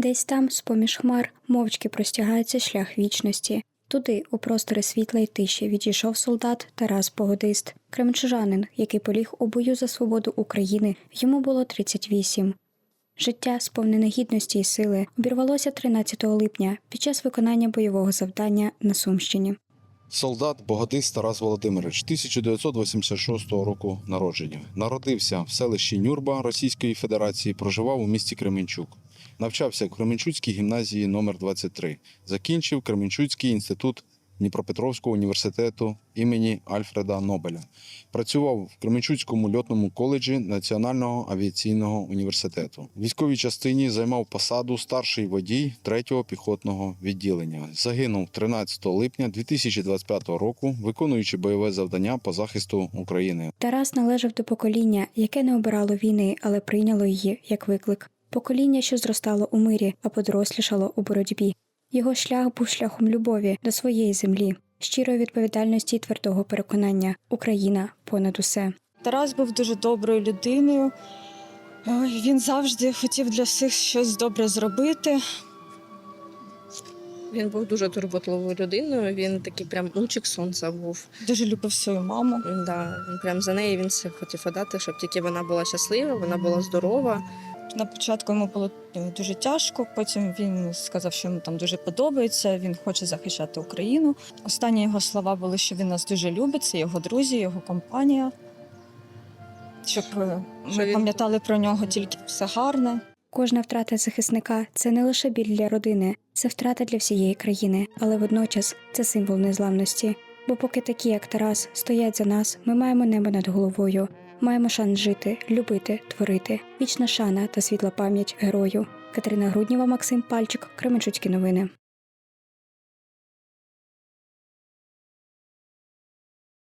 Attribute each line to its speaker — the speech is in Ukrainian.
Speaker 1: Десь там, з-поміж хмар, мовчки простягається шлях вічності. Туди, у простори світла й тиші, відійшов солдат Тарас Погодист, кремчужанин, який поліг у бою за свободу України. Йому було 38. Життя, сповнене гідності і сили, обірвалося 13 липня під час виконання бойового завдання на Сумщині.
Speaker 2: Солдат Богодис Тарас Володимирович 1986 року народження. Народився в селищі Нюрба Російської Федерації, проживав у місті Кременчук. Навчався в Кременчуцькій гімназії номер 23 Закінчив Кременчуцький інститут Дніпропетровського університету імені Альфреда Нобеля. Працював в Кременчуцькому льотному коледжі Національного авіаційного університету. В військовій частині займав посаду старший водій 3-го піхотного відділення. Загинув 13 липня 2025 року, виконуючи бойове завдання по захисту України.
Speaker 1: Тарас належав до покоління, яке не обирало війни, але прийняло її як виклик. Покоління, що зростало у мирі, а подорослішало у боротьбі. Його шлях був шляхом любові до своєї землі, щирої відповідальності й твердого переконання Україна понад усе.
Speaker 3: Тарас був дуже доброю людиною. Він завжди хотів для всіх щось добре зробити.
Speaker 4: Він був дуже турботливою людиною. Він такий прям лучик сонця був.
Speaker 3: Дуже любив свою маму.
Speaker 4: Він, да, він прям за неї він все хотів подати, щоб тільки вона була щаслива, вона була здорова.
Speaker 3: На початку йому було е, дуже тяжко. Потім він сказав, що йому там дуже подобається. Він хоче захищати Україну. Останні його слова були, що він нас дуже любить. Це його друзі, його компанія. Щоб е, ми пам'ятали про нього тільки все гарне.
Speaker 1: Кожна втрата захисника це не лише біль для родини, це втрата для всієї країни, але водночас це символ незламності. Бо поки такі, як Тарас, стоять за нас, ми маємо небо над головою, маємо шанс жити, любити, творити. Вічна шана та світла пам'ять герою. Катерина Грудніва, Максим Пальчик, Кременчуцькі новини.